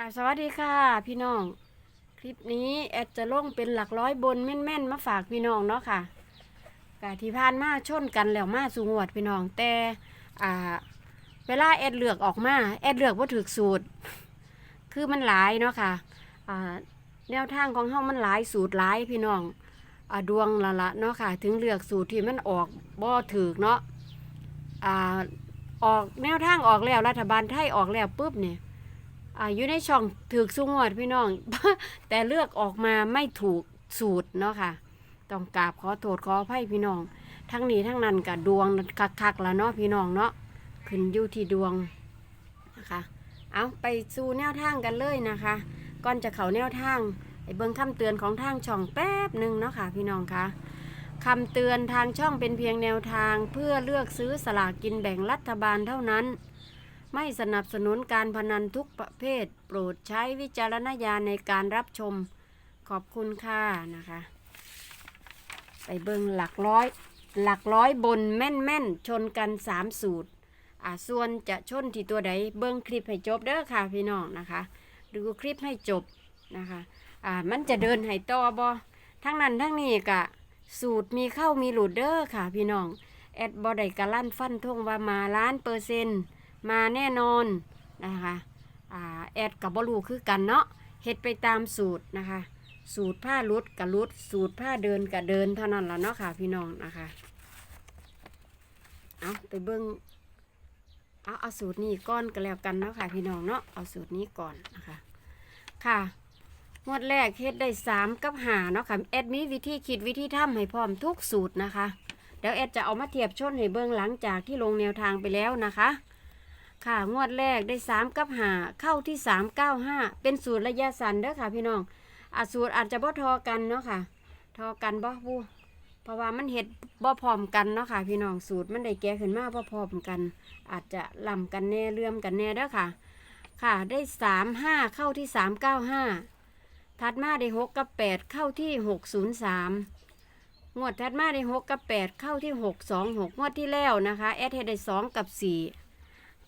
กาสวัสดีค่ะ พี่น้อง คลิปนี้แอดจะลงเป็นหลักร้อยบนแม่นๆมาฝากพี่น้องเนาะค่ะกาที่ผ่านมาชนกันแล้วมาสูงวดพี่น้องแต่อ่าเวลาแอดเลือกออกมาแอดเลือกว่าถือสูตร คือมันหลายเนาะค่ะอ่าแนวทางของเฮามันหลายสูตรหลายพี่น้องอ่าดวงละละเนาะค่ะ ถึงเลือกสูตรที่มันออกบ่ถือเนาะอ่าออกแนวทางออกแล้วรัฐบาลไทยออกแล้วปุ๊บเนี่ย อายู่ในช่องถือสุงวดพี่น้อง แต่เลือกออกมาไม่ถูกสูตรเนาะค่ะ ต้องกราบขอโทษขออภัยพี่น้อง ทั้งนี้ทั้งนั้นกับดวงคักๆแล้วเนาะพี่น้องเนาะขึ้นอยู่ที่ดวงนะคะ เอาไปสู่แนวทางกันเลยนะคะ ก่อนจะเข้าแนวทางไอ้เบิ้งคำเตือนของทางช่องแป๊บหนึ่งเนาะค่ะพี่น้องคะคำเตือนทางช่องเป็นเพียงแนวทางเพื่อเลือกซื้อสลากกินแบ่งรัฐบาลเท่านั้น ไม่สนับสนุนการพนันทุกประเภท โปรดใช้วิจารณญาณในการรับชม ขอบคุณค่ะนะคะ ไปเบิ่งหลักร้อย หลักร้อยบนแม่นแม่นชนกันสามสูตร อ่าส่วนจะชนที่ตัวใดเบิ่งคลิปให้จบเด้อค่ะพี่น้องนะคะดูคลิปให้จบนะคะอ่ามันจะเดินให้ต่อบอทั้งนั้นทั้งนี้กะสูตรมีเข้ามีหลุดเด้อค่ะพี่น้องแอดบอได้กะลั่นฟันทงว่ามาล้านเปอร์เซ็นต์ มาแน่นอนนะคะแอดกับบลูคือกันเนาะเฮ็ดไปตามสูตรนะคะ สูตรผ้าลุดกับลุด สูตรผ้าเดินกับเดินเท่านั้นละเนาะค่ะพี่น้องนะคะเอาไปเบิ้งเอาเอาสูตรนี้ก้อนก็แล้วกันเนาะค่ะพี่น้องเนาะเอาสูตรนี้ก่อนนะคะ ค่ะงวดแรกเฮ็ดได้สามกับหาเนาะค่ะแอดมีวิธีคิดวิธีทำให้พร้อมทุกสูตรนะคะเดี๋ยวแอดจะเอามาเทียบชนให้เบิ้องหลังจากที่ลงแนวทางไปแล้วนะคะ ค่ะงวดแรกได้สามกับหาเข้าที่สามเก้าห้าเป็นสูตรระยะสั้นเด้อค่ะ พี่น้องอาสูตรอาจจะบ่ทอกันเนาะค่ะ ทอกันบ่บูเพราะว่ามันเห็ดบ่พร้อมกันเนาะค่ะ พี่น้องสูตรมันได้แก่ขึ้นมาบ่พร้อมกัน อาจจะลำกันแน่เลื่อมกันแน่เด้อค่ะ ค่ะได้สามห้าเข้าที่สามเก้าห้าถัดมาได้หกกับแปดเข้าที่หกศูนย์สามงวดถัดมาได้หกกับแปดเข้าที่หกสองหกงวดที่แล้วนะคะแอดเฮดได้สองกับสี่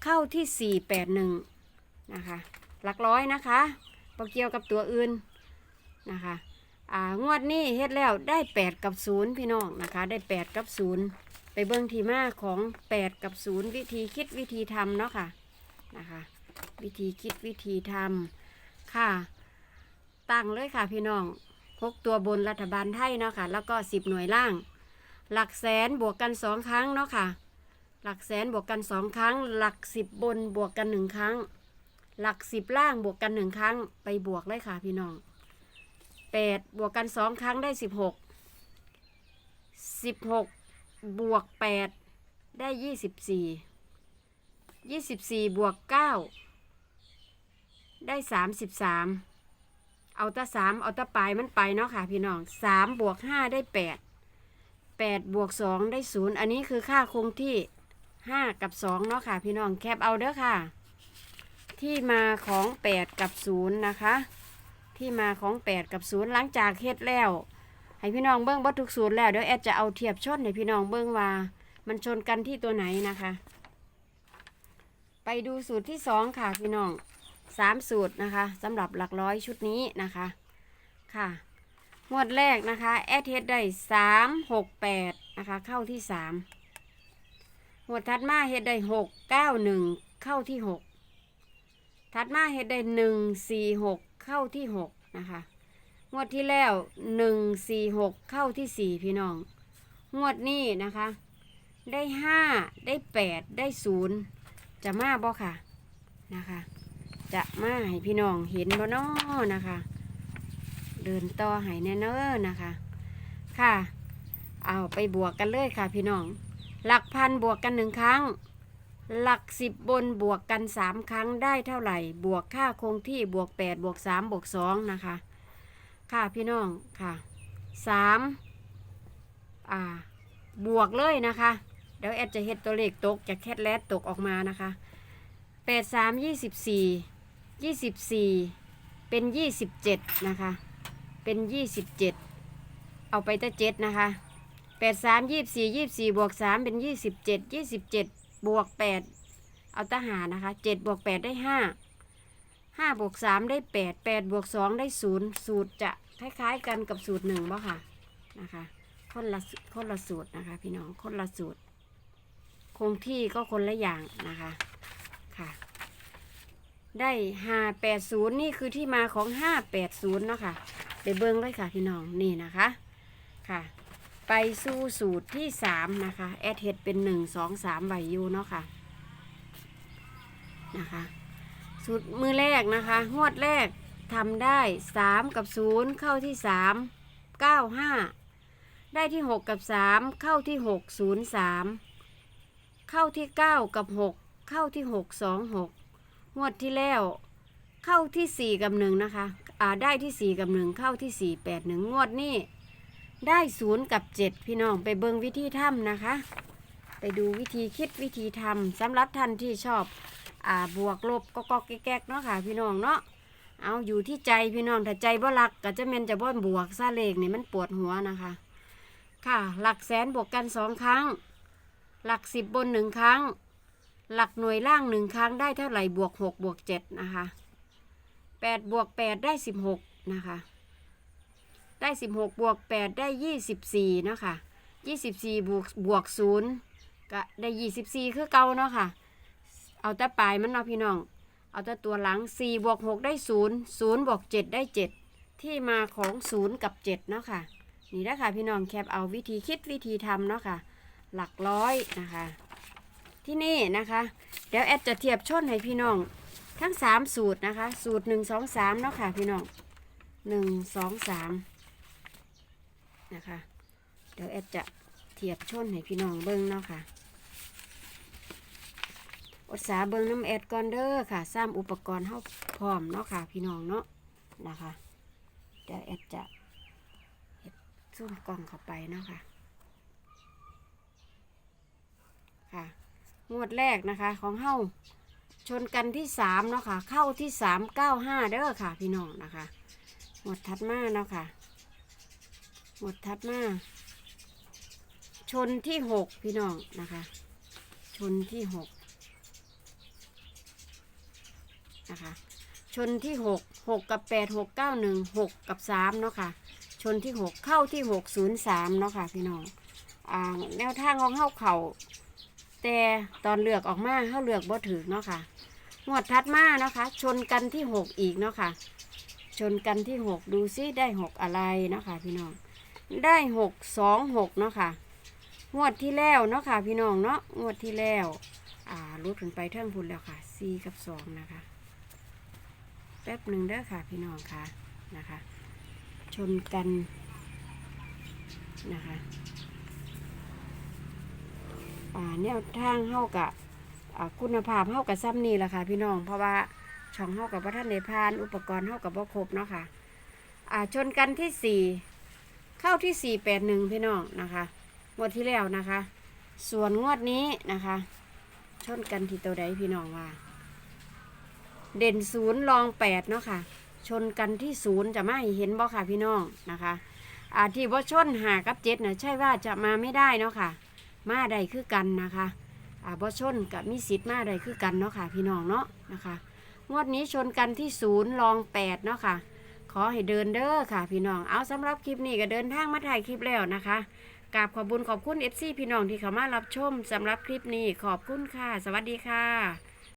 เข้าที่ 481 นะคะ หลักร้อยนะคะปเกี่ยวกับตัวอื่นนะคะอ่างวดนี้เฮ็ดแล้วได้ 8 กับ 0 พี่น้องนะคะ ได้ 8 กับ 0 ไปเบิ่งที่มาของ 8 กับ 0 วิธีคิดวิธีทำเนาะค่ะนะคะ วิธีคิดวิธีทำค่ะ ตั้งเลยค่ะพี่น้องพกตัวบนรัฐบาลไทยเนาะค่ะ แล้วก็ 10 หน่วยล่าง หลักแสนบวกกัน 2 ครั้งเนาะค่ะ หลักแสนบวกกันสองครั้ง หลักสิบบนบวกกันหนึ่งครั้ง หลักสิบล่างบวกกันหนึ่งครั้ง ไปบวกเลยค่ะพี่น้องแปดบวกกันสองครั้งได้สิบหกสิบหกบวกแปดได้ยี่สิบสี่ยี่สิบสี่บวกเก้าได้สามสิบสามเอาตะสามเอาตะปลายมันไปเนาะค่ะพี่น้องสามบวกห้าได้แปด8บวก2ได้0อันนี้คือค่าคงที่ 5กับ2เนาะค่ะ พี่น้องแคปเอาเด้อค่ะ ที่มาของ8กับ0นย์นะคะ ที่มาของ8กับ0หลังจากเฮ็ดแล้ว ให้พี่น้องเบิ้งบัตทุกศูนย์แล้วเดี๋ยวแอดจะเอาเทียบชนให้พี่น้องเบิ้งว่า มันชนกันที่ตัวไหนนะคะ ไปดูสูตรที่2ค่ะพี่น้อง3สูตรนะคะสำหรับหลักร้อยชุดนี้นะคะค่ะงวดแรกนะคะแอดเฮดได้สามหกแปดนะคะ เข้าที่สาม งวดถัดมาเฮดได้หกเก้าหนึ่งเข้าที่หกถัดมาเฮดได้หนึ่งสี่หกเข้าที่หกนะคะงวดที่แล้วหนึ่งสี่หกเข้าที่สี่พี่น้อง งวดนี้นะคะ ได้ห้าได้แปดได้ศูนย์จะมาบ่ค่ะนะคะ จะมาให้พี่น้องเห็นบ่น้อนะคะ เดินต่อให้แน่เนอนะคะ ค่ะ เอาไปบวกกันเลยค่ะพี่น้อง หลักพันบวกกันหนึ่งครั้ง หลักสิบบนบวกกันสามครั้งได้เท่าไหร่ บวกค่าคงที่บวกแปดบวกสามบวกสองนะคะ ค่ะพี่น้องค่ะสามอ่าบวกเลยนะคะ เดี๋ยวแอดจะเฮ็ดตัวเลขตกจะแคทแลดตกออกมานะคะแปดสามยี่สิบสี่ยี่สิบสี่เป็นยี่สิบเจ็ดนะคะ เป็นยี่สิบเจ็ดเอาไปตั้งเจ็ดนะคะ แปดสามยี่สี่ยี่สี่บวกสามเป็นยี่สิบเจ็ดยี่สิบเจ็ดบวกแปดเอาตาหานะคะเจ็ดบวกแปดได้ห้าห้าบวกสามได้แปดแปดบวกสองได้ศูนย์สูตรจะคล้ายๆกันกับสูตรหนึ่งบ่ค่ะนะคะคนละคนละสูตรนะคะพี่น้องคนละสูตร คงที่ก็คนละอย่างนะคะค่ะ ได้ห้าแปดศูนย์นี่คือที่มาของห้าแปดศูนย์เนาะค่ะไปเบิ้งเลยค่ะพี่น้องนี่นะคะค่ะ ไปสู่สูตรที่สามนะคะ แอดเห็ดเป็นหนึ่งสองสามใบยูเนาะค่ะนะคะ สูตรมือแรกนะคะ งวดแรกทำได้สามกับศูนย์เข้าที่สามเก้าห้าได้ที่หกกับสามเข้าที่หกศูนย์สามเข้าที่เก้ากับหกเข้าที่หกสองหกงวดที่แล้วเข้าที่สี่กับหนึ่งนะคะ อ่าได้ที่สี่กับหนึ่งเข้าที่สี่แปดหนึ่งงวดนี้ ได้ศูนย์กับเจ็ดพี่น้องไปเบิงวิธีทำนะคะ ไปดูวิธีคิดวิธีทำสำหรับท่านที่ชอบอ่าบวกลบก็ก็แก๊กๆเนาะค่ะ พี่น้องเนาะเอาอยู่ที่ใจพี่น้องถ้าใจบ่รักก็จะเมนจะบ่บวกซาเลขนี่มันปวดหัวนะคะ ค่ะ หลักแสนบวกกันสองครั้ง หลักสิบบนหนึ่งครั้ง หลักหน่วยล่างหนึ่งครั้งได้เท่าไหร่บวกหกบวกเจ็ดนะคะแปดบวกแปดได้สิบหกนะคะ ได้สิบหกบวกแปดได้ยี่สิบสี่เนาะค่ะยี่สิบสี่บวกบวกศูนย์ก็ได้ยี่สิบสี่คือเก่าเนาะค่ะ เอาแต่ปลายมันเนาะพี่น้อง เอาแต่ตัวหลังสี่บวกหกได้ศูนย์ศูนย์บวกเจ็ดได้เจ็ดที่มาของศูนย์กับเจ็ดเนาะค่ะ นี่นะคะพี่น้องแคปเอาวิธีคิดวิธีทำเนาะค่ะ หลักร้อยนะคะ ที่นี่นะคะ เดี๋ยวแอดจะเทียบชนให้พี่น้องทั้งสามสูตรนะคะ สูตรหนึ่งสองสามเนาะค่ะพี่น้องหนึ่งสองสาม นะคะ เดี๋ยวแอดจะเทียบชนให้พี่น้องเบิ้งเนาะค่ะ อดสาเบิงน้ำแอดก่อนเด้อค่ะสร้างอุปกรณ์เฮาพร้อมเนาะค่ะ พี่น้องเนาะนะคะ เดี๋ยวแอดจะเฮ็ดซูมกล้องเข้าไปเนาะค่ะ ค่ะ งวดแรกนะคะของเฮาชนกันที่สามเนาะค่ะ เข้าที่สามเก้าห้าเด้อค่ะ พี่น้องนะคะงวดถัดมาเนาะค่ะ งวดถัดมาชนที่หกพี่น้องนะคะ ชนที่หกนะคะชนที่หกหกกับแปดหกเก้าหนึ่งหกกับสามเนาะค่ะ ชนที่หกเข้าที่หกศูนย์สามเนาะค่ะพี่น้องอ่าแนวทางของเข้าเข่าแต่ตอนเลือกออกมาเข้าเลือกบ่ถือเนาะค่ะงวดทัดมานะคะ ชนกันที่หกอีกเนาะค่ะชนกันที่หกดูซิได้หกอะไรเนาะค่ะพี่น้อง ได้หกสองหกเนาะค่ะ งวดที่แล้วเนาะค่ะ พี่น้องเนาะ งวดที่แล้ว อ่ารุดขึ้นไปเท่งพุนแล้วค่ะสี่กับสองนะคะ แป๊บหนึ่งเด้อค่ะ พี่น้องค่ะ นะคะ ชนกัน นะคะ อ่าแนวทางเฮากับอ่าคุณภาพเฮากับซ้ำนี่แหละค่ะพี่น้อง เพราะว่าช่องเฮากับว่าท่านในพาน อุปกรณ์เฮากับว่ครบเนาะค่ะ อ่า ชนกันที่สี่ เข้าที่สี่แปดหนึ่งพี่น้องนะคะงวดที่แล้วนะคะ ส่วนงวดนี้นะคะ ชนกันที่ตัวใดพี่น้องว่า เด่นศูนย์รองแปดเนาะค่ะ ชนกันที่ศูนย์จะไม่เห็นบ่ค่ะพี่น้องนะคะอาที่ว่าชนหากับเจ็ดนะใช่ว่าจะมาไม่ได้เนาะค่ะ มาใดคือกันนะคะอ่าบ่ชนกับมีสิทธิ์มาใดคือกันเนาะค่ะพี่น้องเนาะนะคะ งวดนี้ชนกันที่ศูนย์รองแปดเนาะค่ะ ขอให้เดินเด้อค่ะพี่น้อง เอาสำหรับคลิปนี้ก็เดินทางมาถ่ายคลิปแล้วนะคะกราบขอบุญขอบคุณเอฟซีพี่น้องที่เข้ามารับชมสำหรับคลิปนี้ขอบคุณค่ะ สวัสดีค่ะ